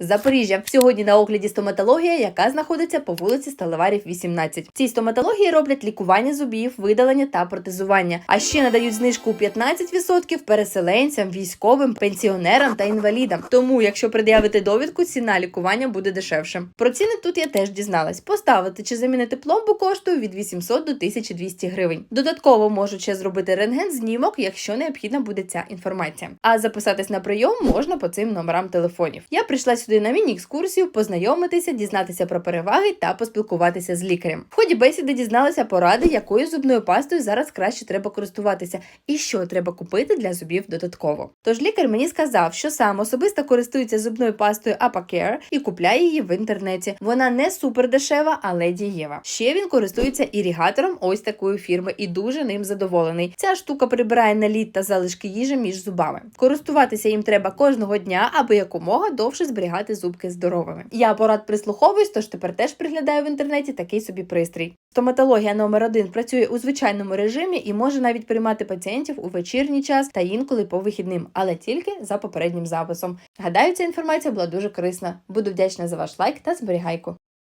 Запоріжжя сьогодні на огляді стоматологія, яка знаходиться по вулиці Сталеварів, 18. В цій стоматології роблять лікування зубів, видалення та протезування. А ще надають знижку у 15% переселенцям, військовим, пенсіонерам та інвалідам. Тому, якщо пред'явити довідку, ціна лікування буде дешевше. Про ціни тут я теж дізналась. Поставити чи замінити пломбу коштує від 800 до 1200 гривень. Додатково можуть ще зробити рентген знімок, якщо необхідна буде ця інформація. А записатись на прийом можна по цим номерам телефонів. Я прийшла сюди на міні-екскурсію, познайомитися, дізнатися про переваги та поспілкуватися з лікарем. В ході бесіди дізналася поради, якою зубною пастою зараз краще треба користуватися, і що треба купити для зубів додатково. Тож лікар мені сказав, що сам особисто користується зубною пастою Apacare і купляє її в інтернеті. Вона не супер дешева, але дієва. Ще він користується ірігатором ось такої фірми і дуже ним задоволений. Ця штука прибирає наліт та залишки їжі між зубами. Користуватися їм треба кожного дня, аби якомога довше зберігати зубки здоровими. Я порад прислуховуюсь, тож тепер теж приглядаю в інтернеті такий собі пристрій. Стоматологія номер 1 працює у звичайному режимі і може навіть приймати пацієнтів у вечірній час та інколи по вихідним, але тільки за попереднім записом. Гадаю, ця інформація була дуже корисна. Буду вдячна за ваш лайк та зберігайку.